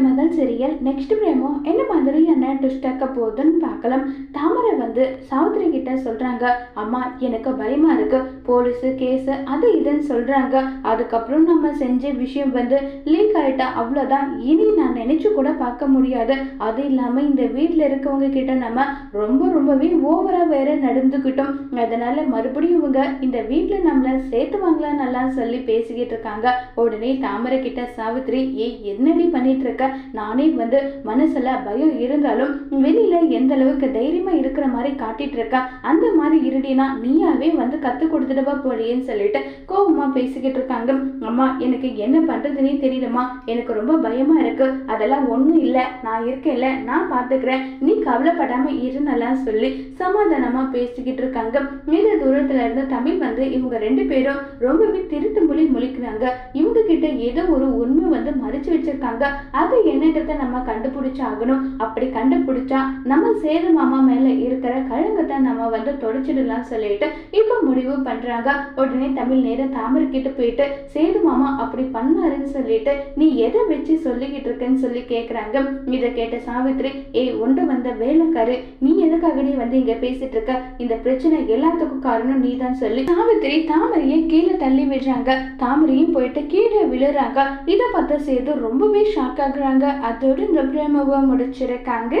மகள் serial next பிரேமோ என்ன என்ன ட்விஸ்டாக்க போகுதுன்னு பார்க்கலாம். தாமரை வந்து சாவித்திரி கிட்ட சொல்றாங்க அம்மா எனக்கு பயமா இருக்கு. போலீஸ் கேஸ் அது இதுன்னு சொல்றாங்க. அதுக்கப்புறம் நம்ம செஞ்ச விஷயம் வந்து லீக் ஆயிட்டா அவ்வளோதான் இனி நான் நினைச்சு கூட பார்க்க முடியாது. அது இல்லாம இந்த வீட்டில் இருக்கவங்க கிட்ட நம்ம ரொம்ப ரொம்பவே ஓவரா வேற நடந்துக்கிட்டோம். அதனால மறுபடியும் இவங்க இந்த வீட்டில் நம்மளை சேர்த்து வாங்கலாம் நல்லா சொல்லி பேசிக்கிட்டு இருக்காங்க. உடனே தாமரை கிட்ட சாவித்திரி ஏ என்னடி பண்ணிட்டு இருக்க? நானே வந்து மனசுல பயம் இருந்தாலும் வெளியில எந்த அளவுக்கு தைரியமா இருக்கிற மாதிரி காட்டிட்டு இருக்க அந்த மாதிரி இருடினா நீயாவே வந்து கத்து கொடுத்துடுவா போலியேன்னு சொல்லிட்டு கோபமா பேசிக்கிட்டு இருக்காங்க. அம்மா எனக்கு என்ன பண்றதுன்னே தெரியலம்மா. எனக்கு ரொம்ப பயமா இருக்கு. அதெல்லாம் ஒண்ணும் இல்ல. நான் இருக்கேன்ல. நான் பாத்துக்கிறேன். நீ கவலைப்படாம இருன்னெல்லாம் சொல்லி சமாதானமா பேசிக்கிட்டு இருக்காங்க. மிக தூரத்துல இருந்து தமிழ் வந்து இவங்க ரெண்டு பேரும் ரொம்பவே திருட்டு மொழி முழிக்கிறாங்க. இவங்க கிட்ட ஏதோ ஒரு உண்மை வந்து மறைச்சு வச்சிருக்காங்க. அது என்னன்றத நம்ம கண்டுபிடிச்சாகணும் அப்படி கண்டுபிடிச்சா நம்ம சேது மாமா மேல இருக்கிற கழுங்கத்தை நம்ம வந்து தொடச்சிடலாம் சொல்லிட்டு இப்போ முடிவு பண்றாங்க. உடனே தமிழ் நேர தாமர்கிட்ட போயிட்டு சேது மாமா அப்படி பண்ணாருன்னு சொல்லிட்டு நீ எதை வச்சு சொல்லிக்கிட்டு இருக்கேன்னு சொல்லி கேட்குறாங்க இதை கேட்ட சாவித்ரி ஏய் ஒன்று வந்த வேலைக்காரு நீ எதுக்காகடி வந்து இங்க பேசிட்டு இருக்க? இந்த பிரச்சனை எல்லாத்துக்கும் காரணம் நீ தான் சொல்லி. சாவித்ரி தாமரையை கீழே தள்ளி விடுறாங்க. தாமரையும் போயிட்டு கீழே விழுறாங்க. இதை பார்த்து சேது ரொம்பவே ஷாக் ஆகுறாங்க. அதோடு இந்த பிரேமவை முடிச்சிருக்காங்க.